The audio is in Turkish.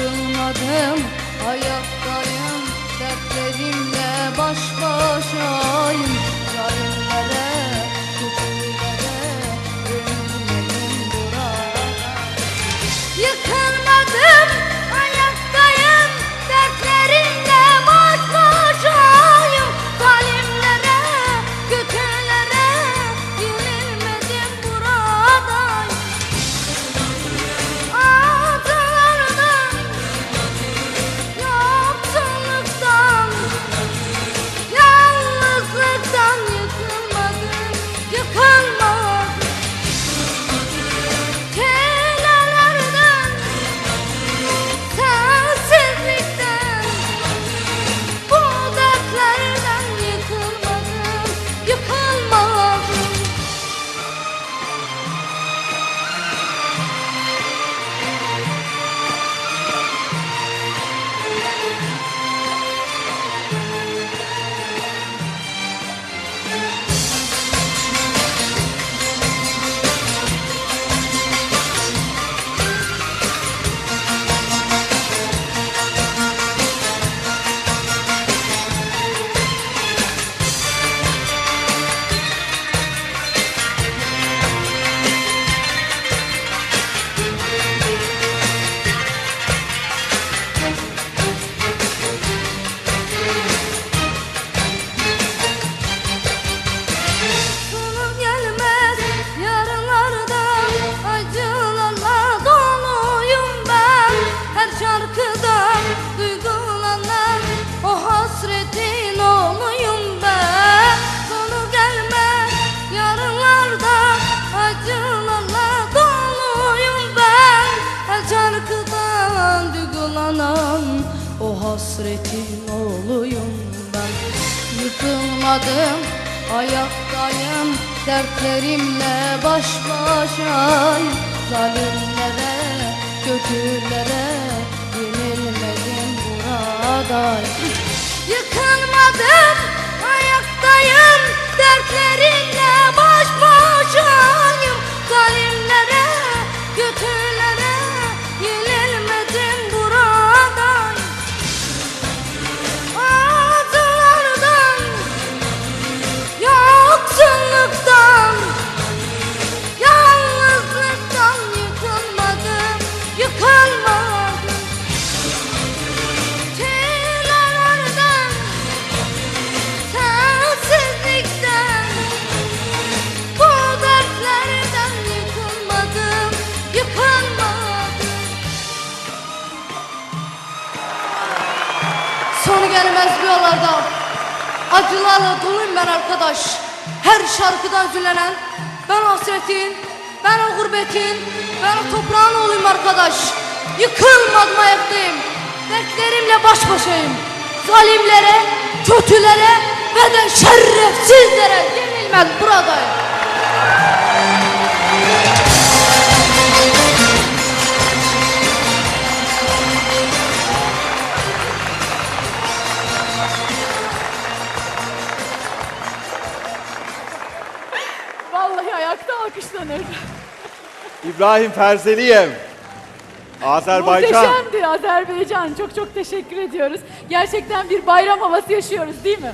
Yıkılmadım ayaktayım Dertlerimle baş başayım. Zalimlere, duygulanan o hasretin oğluyum ben. Yıkılmadım, ayaktayım Dertlerimle baş başayım Zalimlere, kötülere Yenilmedim buradayım Yıkılmadım, gelmez bu yollarda Acılarla doluyum ben arkadaş. Her şarkıda üzülenen Ben hasretin Ben o gurbetin Ben o toprağın oğluyum arkadaş. Yıkılmadım ayaktayım Dertlerimle baş başayım. Zalimlere, kötülere Ve de şerefsizlere Yenilmez buradayım İbrahim Ferzeliyev. Azerbaycan. Muhteşemdi Azerbaycan. Çok çok teşekkür ediyoruz. Gerçekten bir bayram havası yaşıyoruz değil mi?